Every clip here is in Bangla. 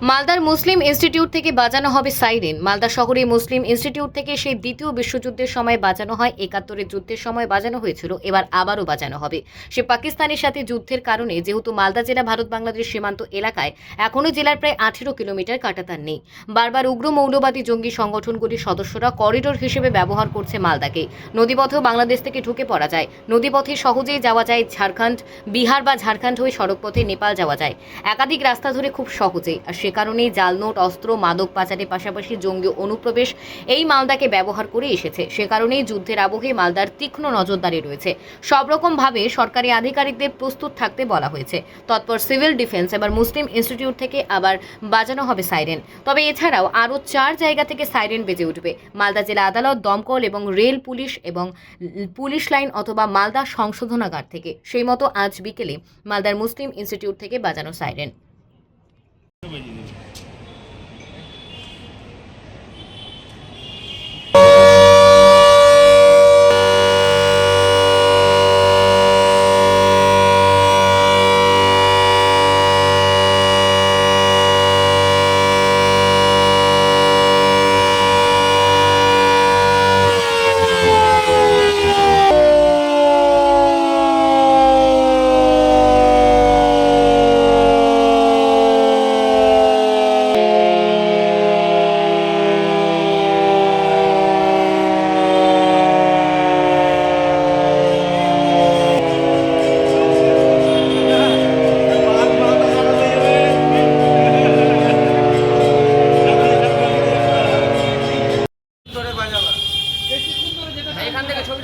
মালদার মুসলিম ইনস্টিটিউট থেকে বাজানো হবে সাইরেন। মালদা শহরে মুসলিম ইনস্টিটিউট থেকে সেই দ্বিতীয় বিশ্বযুদ্ধের সময় বাজানো হয়, একাত্তরের যুদ্ধের সময় বাজানো হয়েছিল, এবার আবারও বাজানো হবে। সে পাকিস্তানের সাথে যুদ্ধের কারণে যেহেতু মালদা জেলা ভারত বাংলাদেশ সীমান্ত এলাকায় এখনও জেলার প্রায় আঠেরো কিলোমিটার কাটাতার নেই। বারবার উগ্র মৌলবাদী জঙ্গি সংগঠনগুলির সদস্যরা করিডোর হিসেবে ব্যবহার করছে মালদাকে। নদীপথেও বাংলাদেশ থেকে ঢুকে পড়া যায়। নদীপথে সহজেই যাওয়া যায় ঝাড়খণ্ড, বিহার বা ঝাড়খণ্ড হয়ে সড়কপথে নেপাল যাওয়া যায়। একাধিক রাস্তা ধরে খুব সহজেই, আর সে কারণেই জাল নোট অস্ত্র, মাদক পাচারের পাশাপাশি জঙ্গি অনুপ্রবেশ এই মালদাকে ব্যবহার করে এসেছে। সে কারণেই যুদ্ধের আবহে মালদার তীক্ষ্ণ নজরদারি রয়েছে। সব রকমভাবে সরকারি আধিকারিকদের প্রস্তুত থাকতে বলা হয়েছে। তৎপর সিভিল ডিফেন্স এবার মুসলিম ইনস্টিটিউট থেকে আবার বাজানো হবে সাইরেন। তবে এছাড়াও আরও চার জায়গা থেকে সাইরেন বেজে উঠবে। মালদা জেলা আদালত, দমকল এবং রেল পুলিশ এবং পুলিশ লাইন অথবা মালদা সংশোধনাগার থেকে। সেই মতো আজ বিকেলে মালদার মুসলিম ইনস্টিটিউট থেকে বাজানো সাইরেন।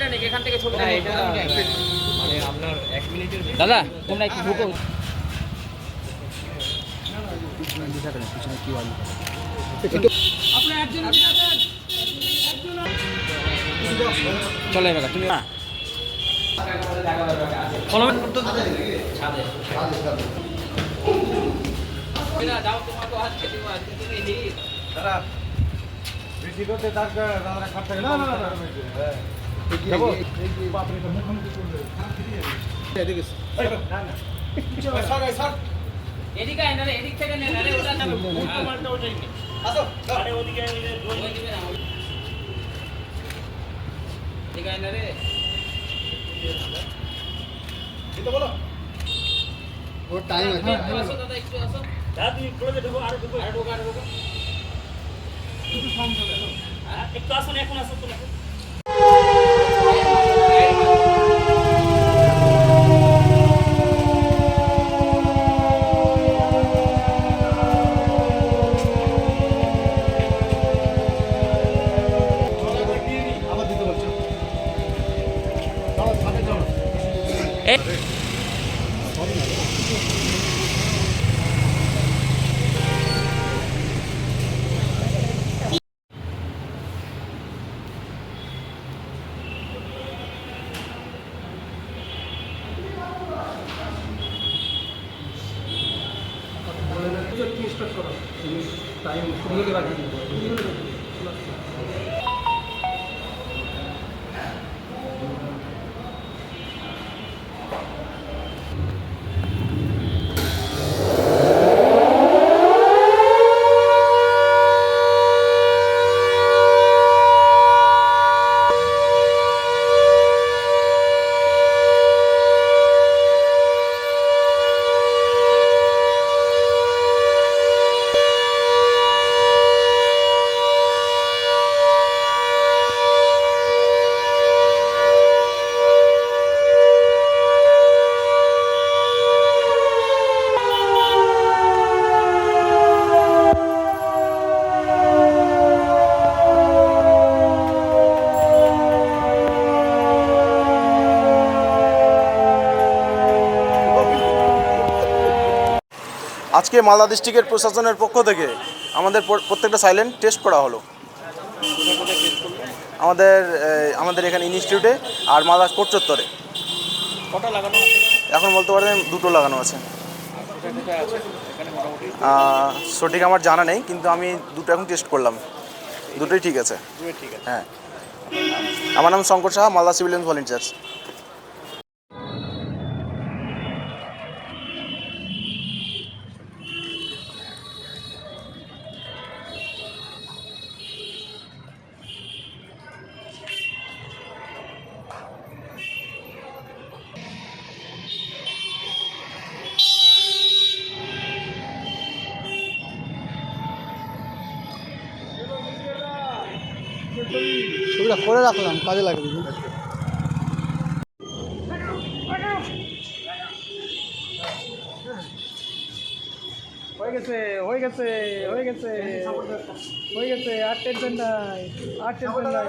ছবিটা নেই এখান থেকে ছবিটা মানে আপনার এক মিনিটের দাদা তোমরা একটু ঢুকো চলে এবার তুমি ফলো যাও তোমার তো আজকে দেবো আজকে তুমি হিট এদিকে আয় না না নে আসো ওর টাইম আছে। আসো দাদা একটু আসো। দাদা তুমি ক্লোজে ঢোকো আরে ঢোকো। আরে ঢোকো আরে ঢোকো। একটু ফর্ম চলে একটু আসুন এখন Hey. আসুন তুমি আবার দিতে বলছো আজকে মালদা ডিস্ট্রিক্টের প্রশাসনের পক্ষ থেকে আমাদের প্রত্যেকটা সাইলেন্ট টেস্ট করা হলো। আমাদের আমাদের এখানে ইনস্টিটিউটে আর মালদা কোর্ট চত্বরে। কটা লাগানো এখন বলতে পারেন দুটো লাগানো আছে। সঠিক আমার জানা নেই কিন্তু আমি দুটো এখন টেস্ট করলাম। দুটোই ঠিক আছে। ঠিক আছে। হ্যাঁ। আমার নাম শঙ্কর সাহা মালদা সিভিলিয়ান ভলেন্টিয়ার্স ছবিটা করে রাখলাম কাজে লাগবে। হয়ে গেছে হয়ে গেছে হয়ে গেছে হয়ে গেছে আর টেনশন নাই আর টেনশন নাই।